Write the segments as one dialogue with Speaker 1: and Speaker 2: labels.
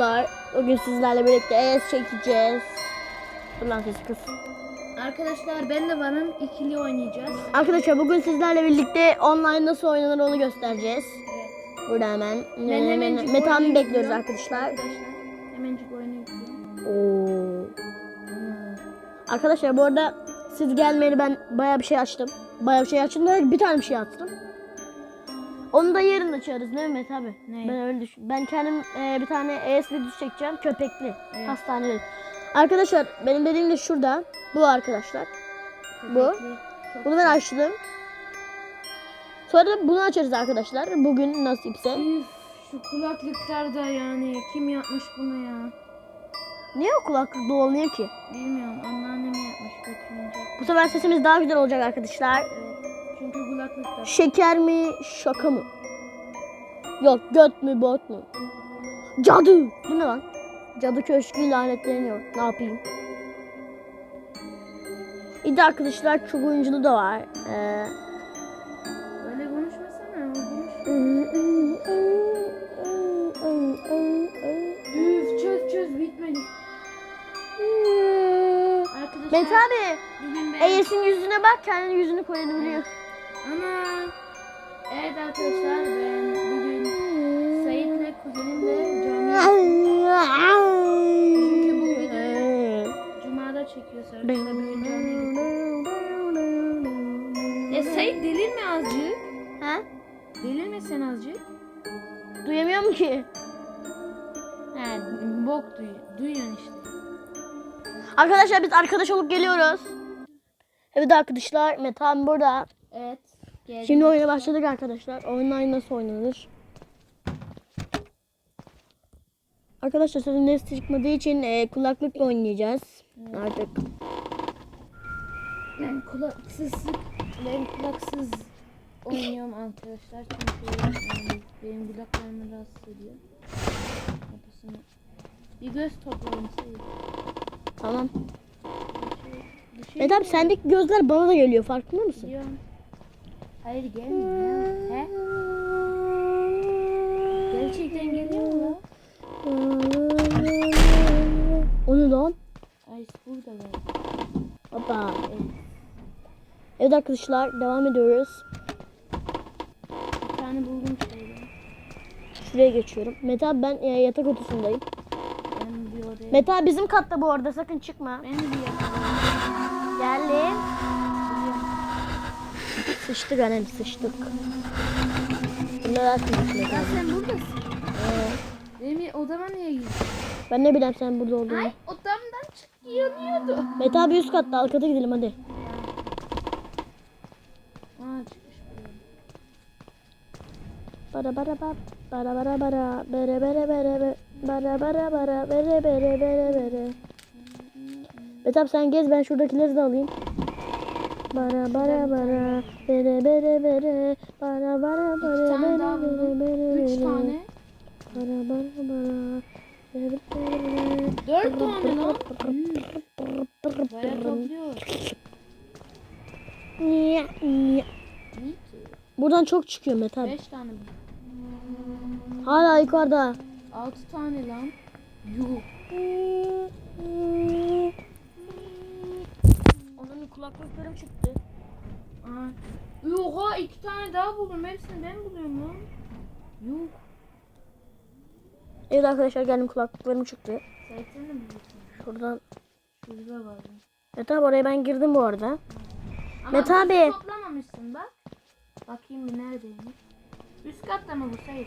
Speaker 1: arkadaşlar. Bugün sizlerle birlikte ES çekeceğiz. Dur lan sesi kız.
Speaker 2: Arkadaşlar ben de varım. ikili oynayacağız.
Speaker 1: Arkadaşlar bugün sizlerle birlikte online nasıl oynanır onu göstereceğiz.
Speaker 2: Evet.
Speaker 1: Burada hemen.
Speaker 2: Ben
Speaker 1: hemen
Speaker 2: hemencik
Speaker 1: Metehan'ı
Speaker 2: oyunu
Speaker 1: bekliyoruz
Speaker 2: yüklüyorum.
Speaker 1: arkadaşlar.
Speaker 2: Hemencik oyunu.
Speaker 1: Oo. Arkadaşlar bu arada siz gelmeyeli ben baya bir şey açtım. Baya bir şey açtım da bir tane bir şey açtım. Onu da yarın açarız değil mi Mete abi?
Speaker 2: Ne?
Speaker 1: Ben öyle düşün. Ben kendim e, bir tane ES videosu çekeceğim. Köpekli.
Speaker 2: Evet.
Speaker 1: Hastaneli. Arkadaşlar benim dediğim de şurada. Bu arkadaşlar. Bu.
Speaker 2: Köpekli. Çok
Speaker 1: Bunu ben açtım. Sonra da bunu açarız arkadaşlar. Bugün nasipse.
Speaker 2: Üf, şu kulaklıklar da yani kim yapmış bunu ya?
Speaker 1: Niye o kulaklık dolanıyor ki?
Speaker 2: Bilmiyorum anneannem yapmış götürünce.
Speaker 1: Bu sefer sesimiz daha güzel olacak arkadaşlar.
Speaker 2: Evet. Çünkü kulaklıklar.
Speaker 1: Şeker mi şaka mı? Yok göt mü bot mu? Cadı. Bu ne lan? Cadı köşkü lanetleniyor. Ne yapayım? Bir de arkadaşlar çok oyunculu da var. Ee,
Speaker 2: Öyle konuşmasana. konuş. Üf çöz çöz bitmedi. Arkadaşlar
Speaker 1: Mete abi. Eys'in yüzüne bak kendini yüzünü koyabiliyor.
Speaker 2: Ana. Evet arkadaşlar ben bugün Sait'le kuzenimle camiye Çünkü bu videoyu Cuma'da çekiyoruz arkadaşlar bugün camiye gittik. E Sait delirme azıcık.
Speaker 1: Ha?
Speaker 2: Delirme sen azıcık.
Speaker 1: Duyamıyorum ki.
Speaker 2: He bok duy duyuyorsun işte.
Speaker 1: Arkadaşlar biz arkadaş olup geliyoruz. Evet arkadaşlar Mete abi burada.
Speaker 2: Evet. Geldim.
Speaker 1: Şimdi oyuna başladık arkadaşlar. Online nasıl oynanır? Arkadaşlar sesim net çıkmadığı için e, kulaklıkla oynayacağız. Artık.
Speaker 2: Ben kulaksız ben kulaksız oynuyorum arkadaşlar çünkü yani benim kulaklarımı rahatsız ediyor. Kapısını. Bir göz toplayayım sayın.
Speaker 1: Tamam.
Speaker 2: Bir şey
Speaker 1: Mete abi sendeki gözler bana da geliyor farkında mısın?
Speaker 2: diyorum. Hayır gelmiyor. He? Gerçekten geliyor mu?
Speaker 1: O ne lan?
Speaker 2: Ay burada var.
Speaker 1: Hoppa. Evet arkadaşlar devam ediyoruz.
Speaker 2: Bir tane buldum şeyden.
Speaker 1: Şuraya geçiyorum. Mete abi ben e, yatak odasındayım.
Speaker 2: Ben bir odaya.
Speaker 1: Mete abi bizim katta bu arada sakın çıkma.
Speaker 2: Ben bir yapalım.
Speaker 1: Geldim. Sıçtık annem sıçtık. Bunlar atmış Mete
Speaker 2: Ya sen buradasın. Benim odama niye girdin?
Speaker 1: Ben ne bileyim sen burada olduğunu.
Speaker 2: Ay odamdan çık yanıyordu.
Speaker 1: Mete abi üst katta alt kata gidelim hadi.
Speaker 2: Aa çıkmış.
Speaker 1: Bara bara bara bara bara bara bere bere bere be- bara bara bara bere bere bere bere. Mete abi sen gez ben şuradakileri de alayım. Bara bara bara bere bere bere bara bara bara bere bere bere
Speaker 2: Üç
Speaker 1: bere.
Speaker 2: tane.
Speaker 1: Bara bara bara bere bere bere.
Speaker 2: Dört tane lan. Baya topluyor.
Speaker 1: Niye, niye? Buradan çok çıkıyor Mete abi.
Speaker 2: Beş tane.
Speaker 1: Hala yukarıda.
Speaker 2: Altı tane lan. Yuh.
Speaker 1: Onun kulaklıklarım çıktı.
Speaker 2: Aa. Oha iki tane daha buldum. Hepsini ben buluyorum lan. Yuh.
Speaker 1: Evet arkadaşlar geldim kulaklıklarım çıktı.
Speaker 2: Zeytin mi buldun?
Speaker 1: Şuradan.
Speaker 2: Şurada var.
Speaker 1: Mete abi oraya ben girdim bu arada.
Speaker 2: Ama
Speaker 1: Mete abi.
Speaker 2: toplamamışsın bak. Bakayım bir neredeymiş. Üst katta mı bu sayı?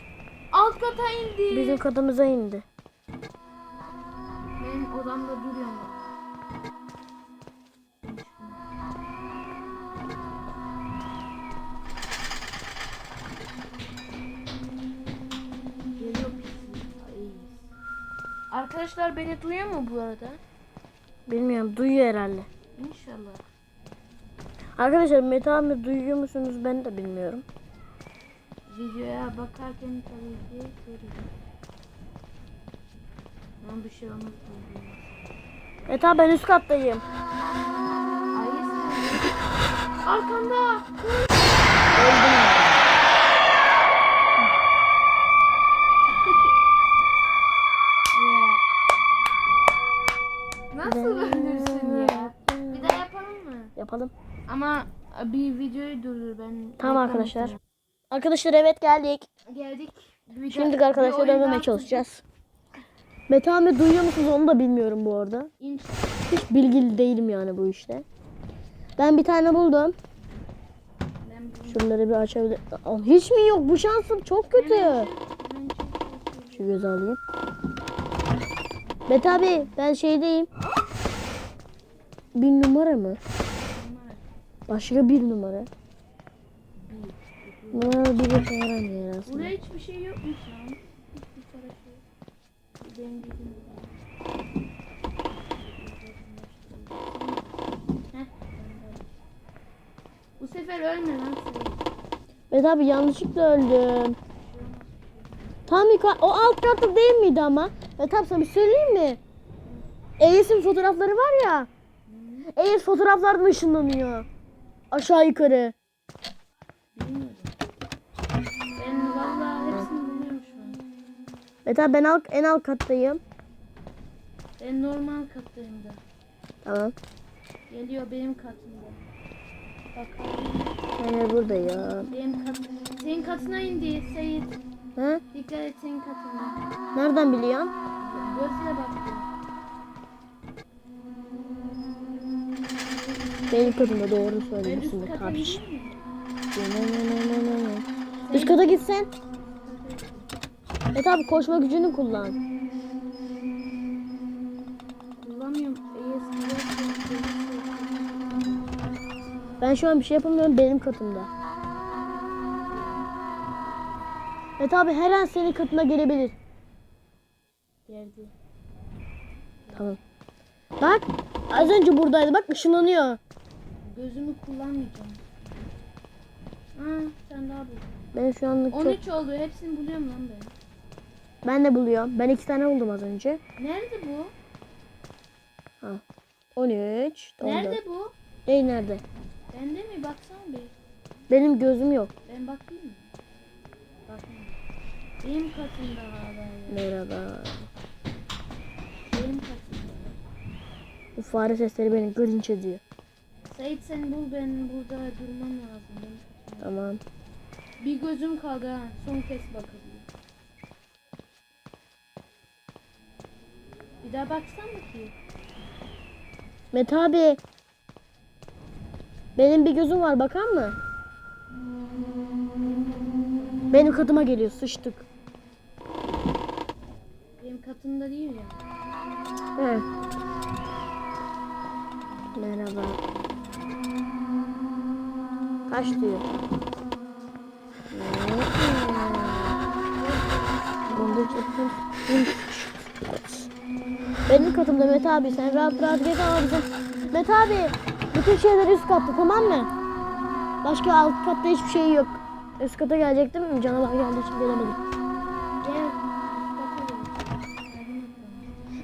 Speaker 2: Alt kata indi.
Speaker 1: Bizim katımıza indi.
Speaker 2: Benim odamda duruyorum bak. Arkadaşlar beni duyuyor mu bu arada?
Speaker 1: Bilmiyorum duyuyor herhalde.
Speaker 2: İnşallah.
Speaker 1: Arkadaşlar Mete abi duyuyor musunuz ben de bilmiyorum.
Speaker 2: Videoya bakarken tabii ki göreceğim. Ben bir şey olmaz.
Speaker 1: Mete abi ben üst kattayım.
Speaker 2: Ayı Arkanda.
Speaker 1: Öldüm
Speaker 2: bir videoyu durdur ben.
Speaker 1: Tamam arkadaşlar.
Speaker 2: yapacağım.
Speaker 1: Arkadaşlar evet geldik.
Speaker 2: Geldik. Bir
Speaker 1: Şimdi arkadaşlar
Speaker 2: daha
Speaker 1: çalışacağız. Mete Ahmet duyuyor musunuz onu da bilmiyorum bu arada.
Speaker 2: İnç.
Speaker 1: Hiç bilgili değilim yani bu işte. Ben bir tane buldum. Şunları bir açabilir. Hiç mi yok? Bu şansım çok kötü. Şu gözü alayım. Mete abi ben şeydeyim. Bir numara mı? Başka bir numara. Numara bir de yaramıyor aslında.
Speaker 2: Buraya hiçbir şey yokmuş lan. Hiçbir para şey. Benim bildiğim. Bu sefer ölme lan sen.
Speaker 1: Mete abi yanlışlıkla öldüm. Tam yukarı, o alt katta değil miydi ama? Mete abi sana bir söyleyeyim mi? Eys'in fotoğrafları var ya. Eys fotoğraflardan ışınlanıyor. Aşağı yukarı.
Speaker 2: Bilmiyorum. Ben vallahi hepsini biliyorum şu an.
Speaker 1: Abi ben alt, en alt kattayım.
Speaker 2: Ben normal kattayım da.
Speaker 1: Tamam.
Speaker 2: Geliyor benim katımda. Bak
Speaker 1: Ben de buradayım.
Speaker 2: benim kat. Senin katına indi Seyit.
Speaker 1: Ha?
Speaker 2: Dikkat et senin katında.
Speaker 1: Nereden biliyorsun?
Speaker 2: Gözle bak.
Speaker 1: Benim katımda doğru söylüyorsun be kardeşim. Üst kata gitsen. Mete abi koşma gücünü kullan.
Speaker 2: Kullanmıyorum.
Speaker 1: Ben şu an bir şey yapamıyorum benim katımda. Mete abi her an senin katına gelebilir.
Speaker 2: geldi.
Speaker 1: Tamam. Bak az önce buradaydı bak ışınlanıyor.
Speaker 2: Gözümü kullanmayacağım. Aa sen daha bul.
Speaker 1: Ben şu anlık çok...
Speaker 2: 13 oldu. Hepsini buluyorum lan ben.
Speaker 1: Ben de buluyorum. Ben iki tane buldum az önce.
Speaker 2: Nerede bu?
Speaker 1: 13. 14.
Speaker 2: Nerede bu?
Speaker 1: Ey nerede?
Speaker 2: Bende mi? Baksana bir.
Speaker 1: Benim gözüm yok.
Speaker 2: Ben bakayım mı? Bakayım. Benim katımda hala ya.
Speaker 1: Merhaba.
Speaker 2: Benim katımda.
Speaker 1: Bu fare sesleri beni grinç ediyor.
Speaker 2: Sait sen bul ben burada durmam lazım. Benim.
Speaker 1: Tamam.
Speaker 2: Bir gözüm kaldı ha. Son kez bakabilirim. Bir daha baksan mı ki?
Speaker 1: Mete abi. Benim bir gözüm var bakar mı? Benim katıma geliyor sıçtık.
Speaker 2: Benim katımda değil ya.
Speaker 1: He. Merhaba. Kaç diyor? Benim katımda Mete abi sen rahat rahat geç ama bizim Mete abi bütün şeyler üst katta tamam mı? Başka alt katta hiçbir şey yok. Üst kata gelecektim canavar geldiği için gelemedim.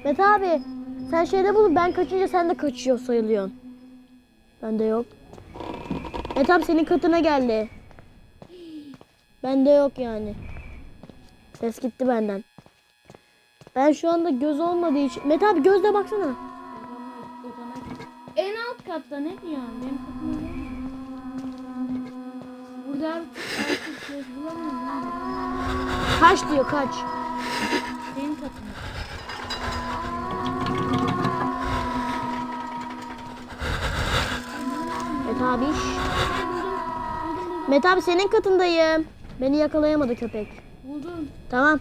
Speaker 1: Mete abi sen şeyde bul ben kaçınca sen de kaçıyor sayılıyorsun. Bende yok. Mete abi senin katına geldi. Bende yok yani. Ses gitti benden. Ben şu anda göz olmadığı için. Mete abi gözle baksana.
Speaker 2: En alt katta ne diyorsun? Benim katıma gelme. Burada artık, göz bulamıyorum.
Speaker 1: Kaç diyor kaç.
Speaker 2: Senin katına.
Speaker 1: Mete abi. Mete abi senin katındayım. Beni yakalayamadı köpek.
Speaker 2: Buldum.
Speaker 1: Tamam.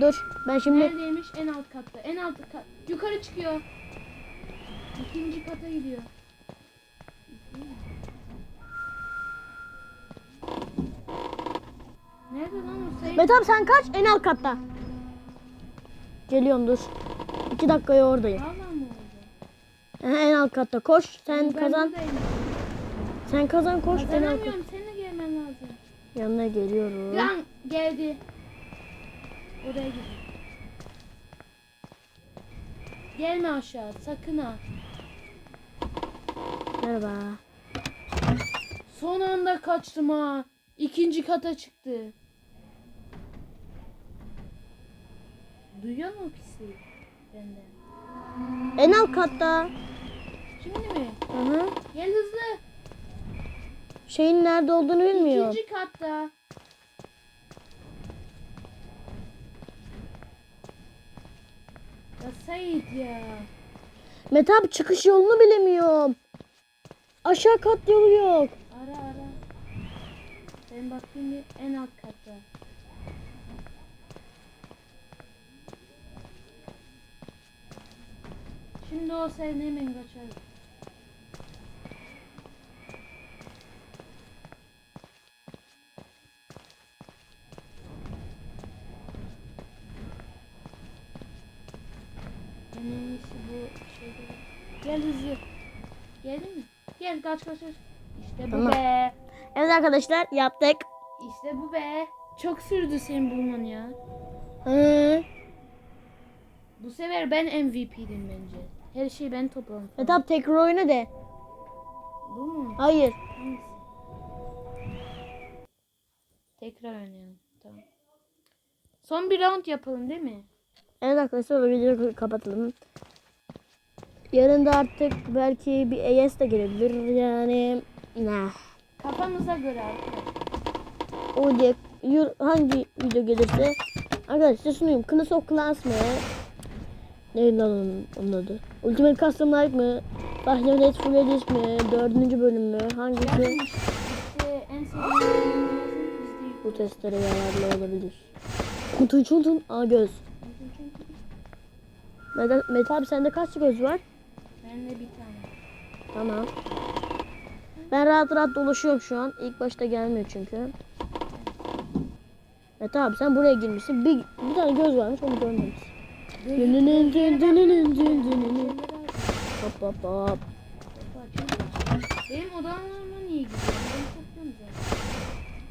Speaker 1: Dur. Ben şimdi
Speaker 2: Neredeymiş? En alt katta. En alt kat. Yukarı çıkıyor. İkinci kata gidiyor. Nerede lan o sayı?
Speaker 1: Mete abi sen kaç? En alt katta. Geliyorum dur. İki dakikaya oradayım.
Speaker 2: Valla mı oldu?
Speaker 1: En alt katta koş. Sen
Speaker 2: Ben
Speaker 1: kazan.
Speaker 2: buradayım.
Speaker 1: Sen kazan koş. En alt katta.
Speaker 2: Kazanamıyorum. Gelmen lazım.
Speaker 1: Yanına geliyorum.
Speaker 2: Lan geldi. Oraya gidiyor. Gelme aşağı. Sakın ha.
Speaker 1: Merhaba.
Speaker 2: Son anda kaçtım ha. İkinci kata çıktı. Duyuyor mu pisliği benden?
Speaker 1: En alt katta.
Speaker 2: Şimdi mi?
Speaker 1: Hı hı.
Speaker 2: Gel hızlı.
Speaker 1: Şeyin nerede olduğunu bilmiyor.
Speaker 2: İkinci katta. Ya Sait ya.
Speaker 1: Mete abi çıkış yolunu bilemiyorum. Aşağı kat yolu yok.
Speaker 2: Ara ara. Ben bakayım bir en alt katta. Şimdi o sen hemen kaçar. En iyisi bu şeyde. Gel hızlı. Geldin mi? Gel kaç kaç kaç. İşte bu
Speaker 1: Tamam.
Speaker 2: be.
Speaker 1: Evet arkadaşlar yaptık.
Speaker 2: İşte bu be. Çok sürdü senin bulman ya.
Speaker 1: Hı.
Speaker 2: Bu sefer ben MVP'dim bence. Her şeyi ben topladım.
Speaker 1: Mete abi tekrar oyunu de.
Speaker 2: Bu mu?
Speaker 1: Hayır.
Speaker 2: Hangisi? Tekrar oynayalım. Tamam. Son bir round yapalım değil mi?
Speaker 1: Evet arkadaşlar o videoyu kapatalım. Yarın da artık belki bir AS de gelebilir yani. Nah.
Speaker 2: Kafamıza göre.
Speaker 1: O diye yur- hangi video gelirse arkadaşlar sunayım. Class of Clans mı? Neydi lan onun, onun adı? Ultimate Custom Night mı? Bahçeli Net Full Edit mi? Dördüncü bölüm mü? Hangisi?
Speaker 2: Yazın işte en sevdiğim
Speaker 1: Bu testlere yararlı olabilir. Kutu çultun. Aa göz. Mete, Mete abi sende kaç göz var?
Speaker 2: Bende bir tane.
Speaker 1: Tamam. Ben rahat rahat dolaşıyorum şu an. İlk başta gelmiyor çünkü. Mete abi sen buraya girmişsin. Bir, bir tane göz varmış onu görmemişsin. Hop hop hop.
Speaker 2: Benim odamlarıma niye gidiyor? Ben topluyorum zaten.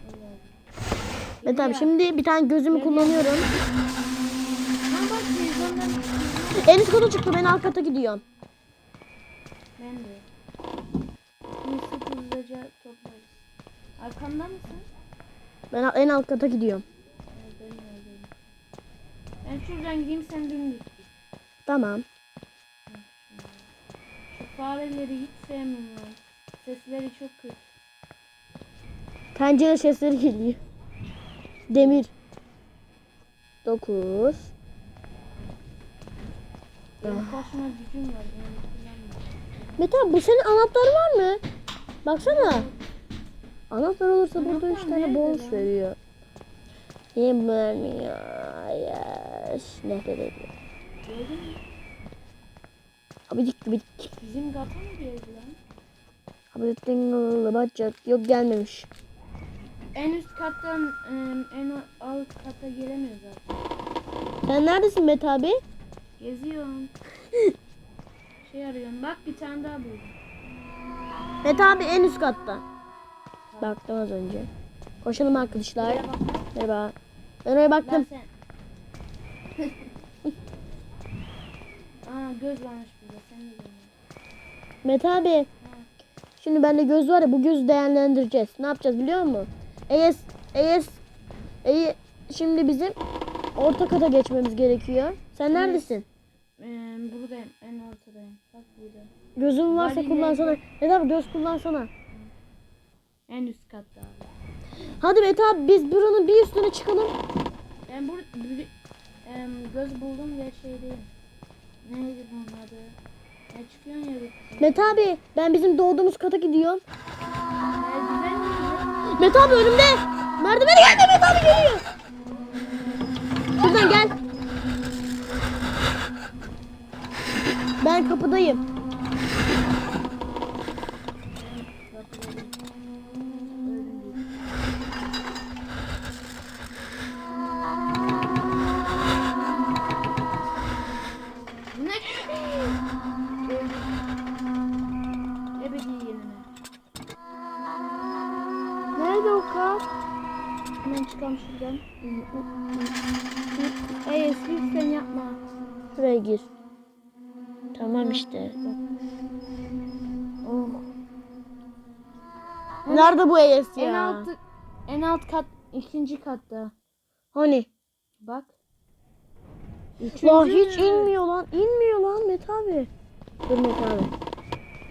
Speaker 2: Allah Allah.
Speaker 1: Mete abi şimdi bir tane gözümü kullanıyorum. En üst kata çıktı ben alt kata gidiyorum.
Speaker 2: Ben de. Sık hızlıca toplarız. Arkamda mısın?
Speaker 1: Ben en alt kata gidiyorum.
Speaker 2: Evet, ben neredeyim? Ben şuradan gideyim sen dümdüz git.
Speaker 1: Tamam.
Speaker 2: Şu fareleri hiç sevmiyorum ben. Sesleri çok kötü.
Speaker 1: Pencere sesleri geliyor. Demir. 9.
Speaker 2: Benim karşıma gücüm var. Yani.
Speaker 1: Mete bu senin anahtarı var mı? Baksana. Anahtar olursa burada
Speaker 2: Anahtar
Speaker 1: 3 tane bonus veriyor. Niye vermiyor? Yaş. Nefret ediyorum.
Speaker 2: Gördün mü?
Speaker 1: Abi dik abi dik.
Speaker 2: Bizim gata mı geldi lan?
Speaker 1: Abi dik bacak. Yok gelmemiş.
Speaker 2: En üst kattan en alt kata gelemiyor zaten.
Speaker 1: Sen neredesin Mete abi?
Speaker 2: Geziyorum. şey arıyorum. Bak bir tane daha buldum.
Speaker 1: Mete abi en üst katta. Baktım az önce. Koşalım arkadaşlar.
Speaker 2: Bak.
Speaker 1: Merhaba. Ben oraya
Speaker 2: Ben
Speaker 1: baktım.
Speaker 2: sen. Aa göz varmış burada. Sen de görüyorsun.
Speaker 1: Mete abi. Şimdi bende göz var ya bu gözü değerlendireceğiz. Ne yapacağız biliyor musun? ES, ES, ES şimdi bizim orta kata geçmemiz gerekiyor. Sen neredesin?
Speaker 2: Ee, buradayım. En ortadayım. Bak burada.
Speaker 1: Gözün varsa
Speaker 2: Valiyle-
Speaker 1: kullansana. Mete abi göz kullansana.
Speaker 2: En üst katta abi.
Speaker 1: Hadi Mete abi biz buranın bir üstüne çıkalım.
Speaker 2: Ben burada bir, em, göz buldum ve şeydeyim. Neydi bunun adı? Ya çıkıyorsun ya bir
Speaker 1: Mete abi ben bizim doğduğumuz kata gidiyorum.
Speaker 2: Merdiven miydi?
Speaker 1: Mete abi önümde. Merdivene geldi Mete abi geliyor. Şuradan gel. Ben kapıdayım. Nerede bu ES ya?
Speaker 2: En alt en alt kat ikinci katta.
Speaker 1: Hani?
Speaker 2: Bak.
Speaker 1: Lan
Speaker 2: Üçüncü
Speaker 1: hiç
Speaker 2: mü?
Speaker 1: inmiyor lan. İnmiyor lan Mete abi. Dur Mete abi.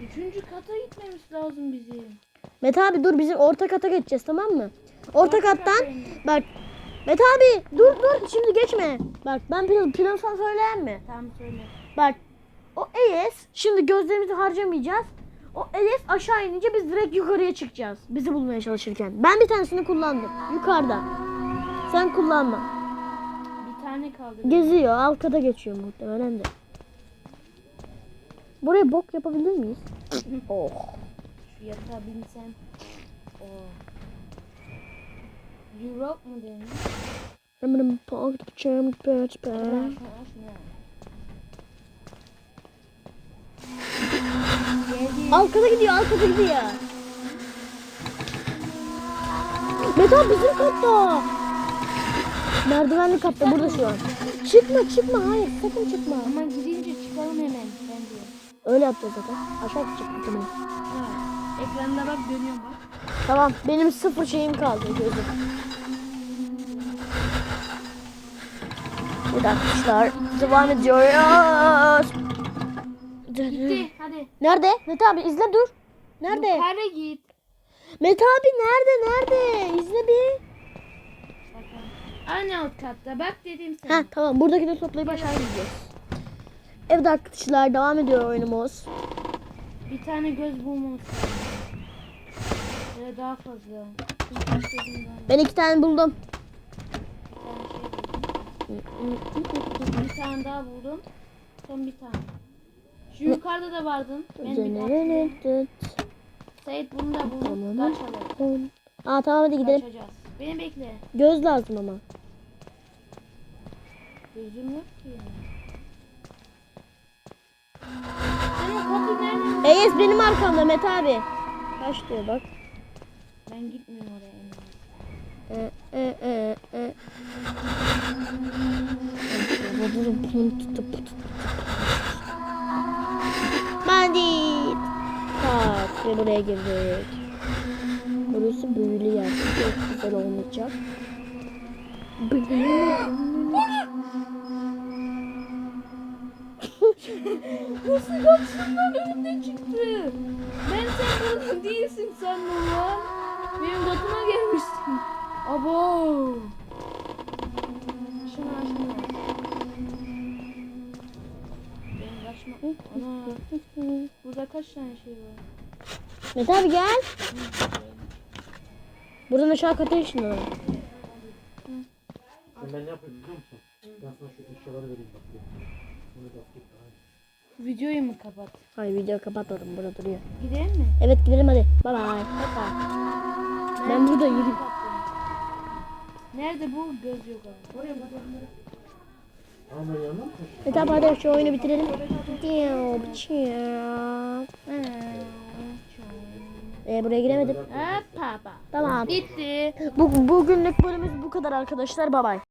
Speaker 2: Üçüncü kata gitmemiz lazım bizim.
Speaker 1: Mete abi dur bizim orta kata geçeceğiz tamam mı? Orta kattan bak Mete abi dur dur şimdi geçme. Bak ben plan, planı sana söyleyeyim mi?
Speaker 2: Tamam söyle.
Speaker 1: Bak o ES şimdi gözlerimizi harcamayacağız. O ES aşağı inince biz direkt yukarıya çıkacağız. Bizi bulmaya çalışırken. Ben bir tanesini kullandım. Yukarıda. Sen kullanma.
Speaker 2: Bir tane kaldı.
Speaker 1: Geziyor. Alt kata geçiyor muhtemelen de. Buraya bok yapabilir miyiz? oh.
Speaker 2: Şu yatağa binsem. Oo. Europe mu denir?
Speaker 1: Hemen park çam pet
Speaker 2: Şuna
Speaker 1: pet. Kata gidiyor. Alt kata gidiyor. Meta bizim katta. Merdivenli katta burada şu an. Çıkma çıkma hayır sakın çıkma.
Speaker 2: Ama gidince çıkalım hemen bence.
Speaker 1: Öyle yapacağız zaten. Aşağı çıkma tamam.
Speaker 2: Ha. Ekranda bak dönüyorum bak.
Speaker 1: Tamam benim sıfır şeyim kaldı gözüm. Evet arkadaşlar devam ediyoruz.
Speaker 2: Gitti hadi.
Speaker 1: Nerede? Mete abi izle dur. Nerede?
Speaker 2: Yukarı git.
Speaker 1: Mete abi nerede? Nerede? İzle bir.
Speaker 2: Aynı alt katta bak dedim sana.
Speaker 1: Ha tamam buradakileri toplayıp aşağı gideceğiz. Evet arkadaşlar devam ediyor oyunumuz.
Speaker 2: Bir tane göz bulmamız lazım. Da daha fazla.
Speaker 1: Ben iki tane buldum.
Speaker 2: Bir tane şey buldum. Bir tane daha buldum. Son bir tane. Şu yukarıda da vardın. Ben. Sait bunu da buldum.
Speaker 1: Tamam.
Speaker 2: Kaçalım.
Speaker 1: Aa tamam hadi gidelim.
Speaker 2: Kaçacağız. Beni bekle.
Speaker 1: Göz lazım ama.
Speaker 2: Gözüm yok ki.
Speaker 1: Eyes benim arkamda Mete abi. Kaç diyor bak.
Speaker 2: Ben gitmiyorum oraya.
Speaker 1: E, e, e, e. Bandit. Ve buraya girdik. Burası büyülü yer. Çok güzel olmayacak.
Speaker 2: Nasıl kaçsınlar önümden çıktı. Ben sen burada değilsin sandım lan. Benim katıma gelmişsin. Abo. Şunu aç şunu aç. Benim kaçma. Ana. Burada kaç tane şey var?
Speaker 1: Mete abi gel. Buradan aşağı kata ışınlanalım.
Speaker 3: Ben ne yapayım biliyor musun? Ben sana şu eşyaları vereyim bak. Bunu da.
Speaker 2: Videoyu mu kapat?
Speaker 1: Hayır video kapatmadım burada duruyor.
Speaker 2: Gidelim mi?
Speaker 1: Evet gidelim hadi. Bye bye. Bye bye. Ben burada yürüyeyim.
Speaker 2: Nerede bu? Göz yok ama. Oraya bak.
Speaker 3: Ama ben yanına mı taşıyayım?
Speaker 1: Mete abi hadi şu oyunu bitirelim. Diyo, bıçıyor. Ee, buraya giremedim.
Speaker 2: Hop baba.
Speaker 1: Tamam.
Speaker 2: Bitti.
Speaker 1: Bu, bugünlük bölümümüz bu kadar arkadaşlar. Bye bye.